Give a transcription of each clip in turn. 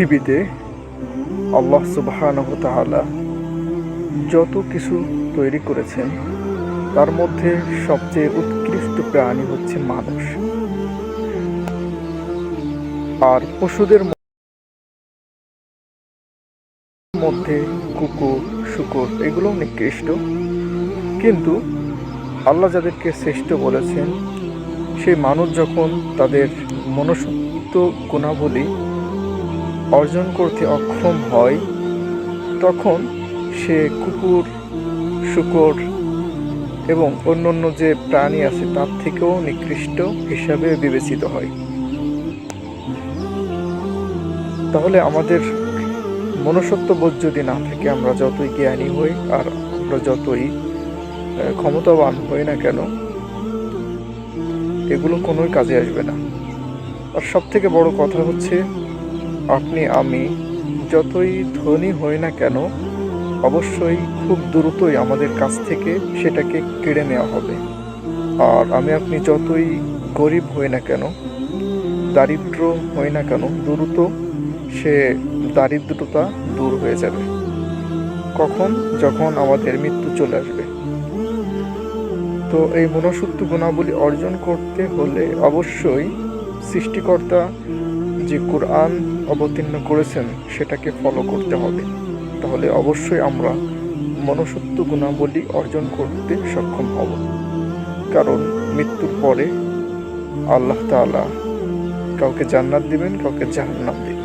পৃথিবীতে আল্লাহ সুবাহানহ তাআলা যত কিছু তৈরি করেছেন, তার মধ্যে সবচেয়ে উৎকৃষ্ট প্রাণী হচ্ছে মানুষ। আর পশুদের মধ্যে কুকুর, শুকুর এগুলো নিকৃষ্ট। কিন্তু আল্লাহ যাদেরকে শ্রেষ্ঠ বলেছেন, সেই মানুষ যখন তাদের মনসত্ব গুণাবলী অর্জন করতে অক্ষম হয়, তখন সে কুকুর, শুকর এবং অন্যান্য যে প্রাণী আছে তার থেকেও নিকৃষ্ট হিসাবে বিবেচিত হয়। তাহলে আমাদের মনুষ্যত্ববোধ যদি না থাকে, আমরা যতই জ্ঞানী হই আর আমরা যতই ক্ষমতাবান হই না কেন, এগুলো কোনোই কাজে আসবে না। আর সব থেকে বড় কথা হচ্ছে আপনি, আমি যতই ধনী হই না কেন, অবশ্যই খুব দ্রুতই আমাদের কাছ থেকে সেটাকে কেড়ে নেওয়া হবে। আর আমি, আপনি যতই গরিব হই না কেন, দারিদ্র হই না কেন, দ্রুত সে দারিদ্রতা দূর হয়ে যাবে। কখন? যখন আমাদের মৃত্যু চলে আসবে। তো এই মনসত্ব গুণাবলী অর্জন করতে হলে অবশ্যই সৃষ্টিকর্তা যে কোরআন অবতীর্ণ করেছেন, সেটাকে ফলো করতে হবে। তাহলে অবশ্যই আমরা মনসত্ব গুণাবলী অর্জন করতে সক্ষম হব। কারণ মৃত্যুর পরে আল্লাহ তাআলা কাউকে জান্নাত দিবেন, কাউকে জাহান্নাম দিবেন।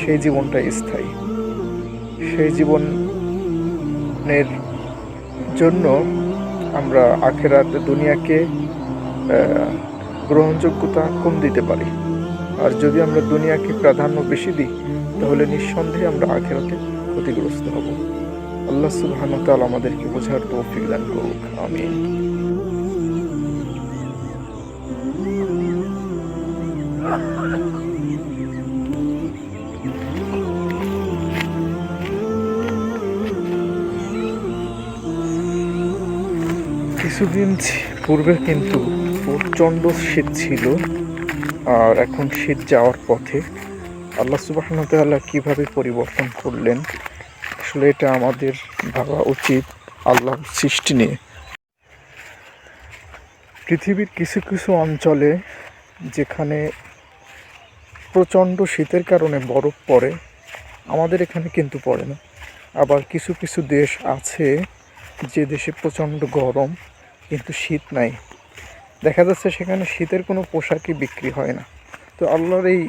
সেই জীবনটাই স্থায়ী। সেই জীবনের জন্য আমরা আখেরাত দুনিয়াকে গ্রহণযোগ্যতা কম দিতে পারি। আর যদি আমরা দুনিয়াকে প্রাধান্য বেশি দিই, তাহলে নিঃসন্দেহে আমরা আখেরাতে ক্ষতিগ্রস্ত হব। আল্লাহ সুবহানাহু ওয়া তাআলা আমাদেরকে বোঝার তৌফিক দান করুক। আমিন। কিছুদিন পূর্বে কিন্তু প্রচণ্ড শীত ছিল। আর এখন শীত যাওয়ার পথে আল্লাহ সুবাহন তাআলা কীভাবে পরিবর্তন করলেন? আসলে এটা আমাদের ভাবা উচিত আল্লাহর সৃষ্টি নিয়ে। পৃথিবীর কিছু কিছু অঞ্চলে যেখানে প্রচণ্ড শীতের কারণে বরফ পড়ে, আমাদের এখানে কিন্তু পড়ে না। আবার কিছু কিছু দেশ আছে যে দেশে প্রচণ্ড গরম, কিন্তু শীত নাই। দেখা যাচ্ছে সেখানে শীতের কোনো পোশাকই বিক্রি হয় না। তো আল্লাহর এই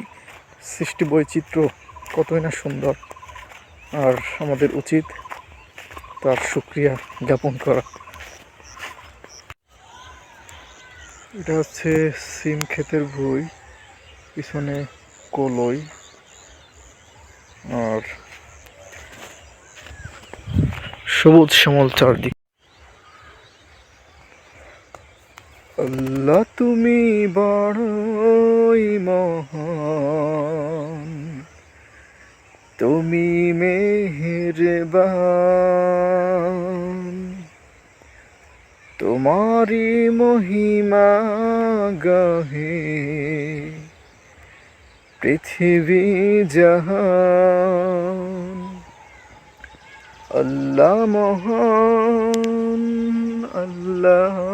সৃষ্টি বৈচিত্র্য কতই না সুন্দর। আর আমাদের উচিত তার সুক্রিয়া জ্ঞাপন করা। এটা হচ্ছে সিম ক্ষেতের ভুই, পিছনে কলই। আর সবুজ শ্যামল চারদিক। আল্লাহ তুমি বড়ই মহান। তুমি মেহেরবান। তোমারি মহিমা গাহে পৃথিবী জাহান। আল্লাহ মহান আল্লাহ